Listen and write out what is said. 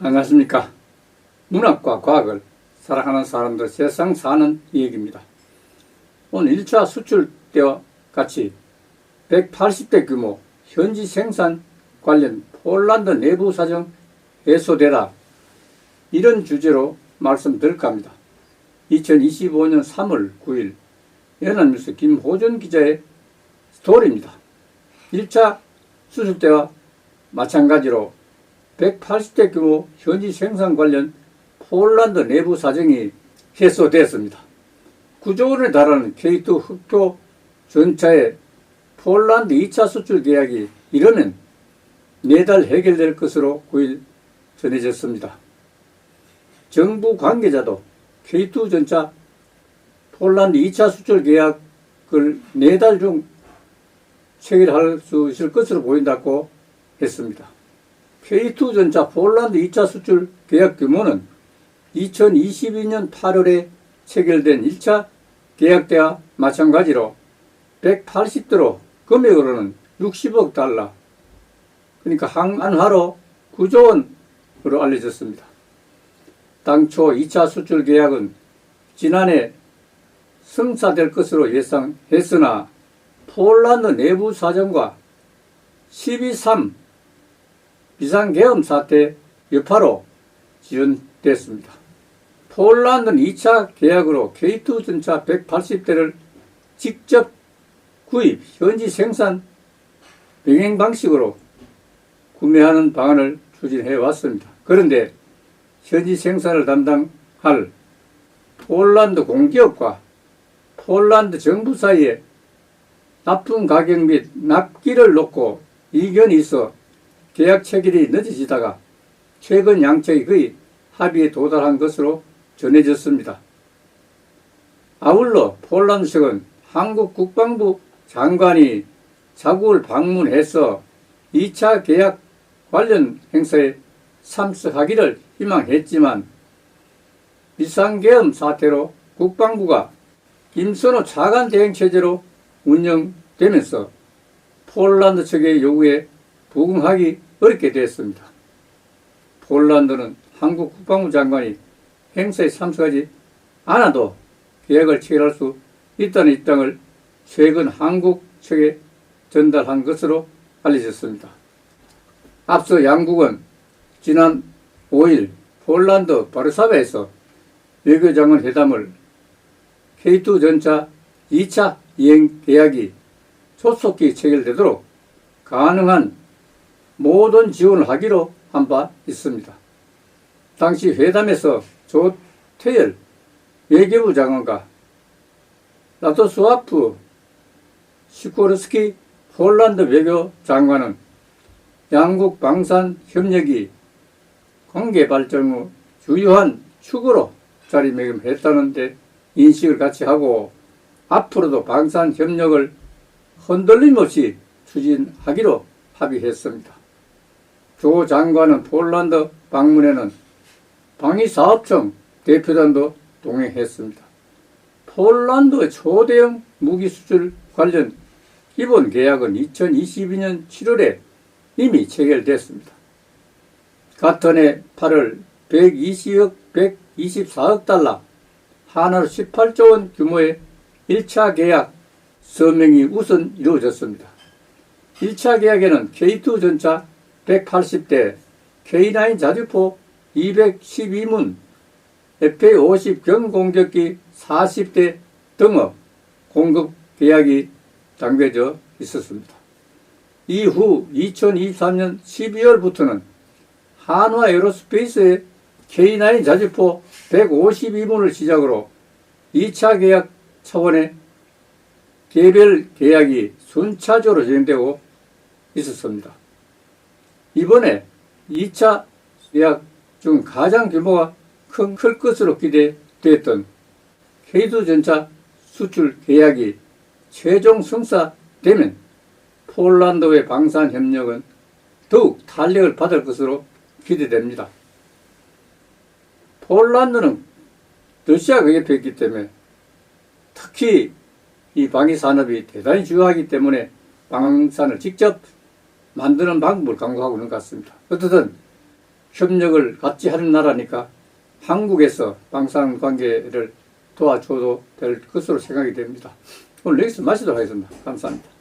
안녕하십니까. 문학과 과학을 사랑하는 사람들 세상 사는 이야기입니다. 오늘 1차 수출 때와 같이 180대 규모 현지 생산 관련 폴란드 내부 사정 해소되라 이런 주제로 말씀드릴까 합니다. 2025년 3월 9일 연합뉴스 김호준 기자의 스토리입니다. 1차 수출 때와 마찬가지로 180대 규모 현지 생산 관련 폴란드 내부 사정이 해소됐습니다. 9조 원에 달하는 K2 흑표 전차의 폴란드 2차 수출 계약이 이르면 내달 해결될 것으로 9일 전해졌습니다. 정부 관계자도 K2 전차 폴란드 2차 수출 계약을 내달 중 체결할 수 있을 것으로 보인다고 했습니다. K2 전차 폴란드 2차 수출 계약 규모는 2022년 8월에 체결된 1차 계약 때와 마찬가지로 180도로 금액으로는 60억 달러 그러니까 항안화로 9조 원 으로 알려졌습니다. 당초 2차 수출 계약은 지난해 성사될 것으로 예상했으나 폴란드 내부 사정과 12.3 비상계엄 사태 여파로 지연됐습니다. 폴란드는 2차 계약으로 K2 전차 180대를 직접 구입, 현지 생산, 병행 방식으로 구매하는 방안을 추진해 왔습니다. 그런데 현지 생산을 담당할 폴란드 공기업과 폴란드 정부 사이에 납품 가격 및 납기를 놓고 이견이 있어 계약 체결이 늦어지다가 최근 양측이 거의 합의에 도달한 것으로 전해졌습니다. 아울러 폴란드 측은 한국 국방부 장관이 자국을 방문해서 2차 계약 관련 행사에 참석하기를 희망했지만 비상계엄 사태로 국방부가 김선호 차관 대행 체제로 운영되면서 폴란드 측의 요구에 부응하기 어렵게 됐습니다. 폴란드는 한국 국방부 장관이 행사에 참석하지 않아도 계약을 체결할 수 있다는 입장을 최근 한국 측에 전달한 것으로 알려졌습니다. 앞서 양국은 지난 5일 폴란드 바르사바에서 외교장관 회담을 K2 전차 2차 이행 계약이 조속히 체결되도록 가능한 모든 지원을 하기로 한 바 있습니다. 당시 회담에서 조태열 외교부 장관과 라토스와프 시코르스키 폴란드 외교 장관은 양국 방산 협력이 관계 발전 후 주요한 축으로 자리매김했다는데 인식을 같이 하고 앞으로도 방산 협력을 흔들림 없이 추진하기로 합의했습니다. 조 장관은 폴란드 방문에는 방위사업청 대표단도 동행했습니다. 폴란드의 초대형 무기 수출 관련 기본 계약은 2022년 7월에 이미 체결됐습니다. 같은 해 8월 120억, 124억 달러, 하나로 18조 원 규모의 1차 계약 서명이 우선 이루어졌습니다. 1차 계약에는 K2 전차 180대, K9 자주포 212문, FA50 경공격기 40대 등의 공급 계약이 담겨져 있었습니다. 이후 2023년 12월부터는 한화 에어로스페이스의 K9 자주포 152문을 시작으로 2차 계약 차원의 개별 계약이 순차적으로 진행되고 있었습니다. 이번에 2차 계약 중 가장 규모가 큰, 클 것으로 기대됐던 K2 전차 수출 계약이 최종 성사되면 폴란드의 방산 협력은 더욱 탄력을 받을 것으로 기대됩니다. 폴란드는 러시아가 옆에 있기 때문에 특히 이 방위 산업이 대단히 중요하기 때문에 방산을 직접 만드는 방법을 강구하고 있는 것 같습니다. 어떻든 협력을 같이 하는 나라니까 한국에서 방산 관계를 도와줘도 될 것으로 생각이 됩니다. 오늘 여기서 마치도록 하겠습니다. 감사합니다.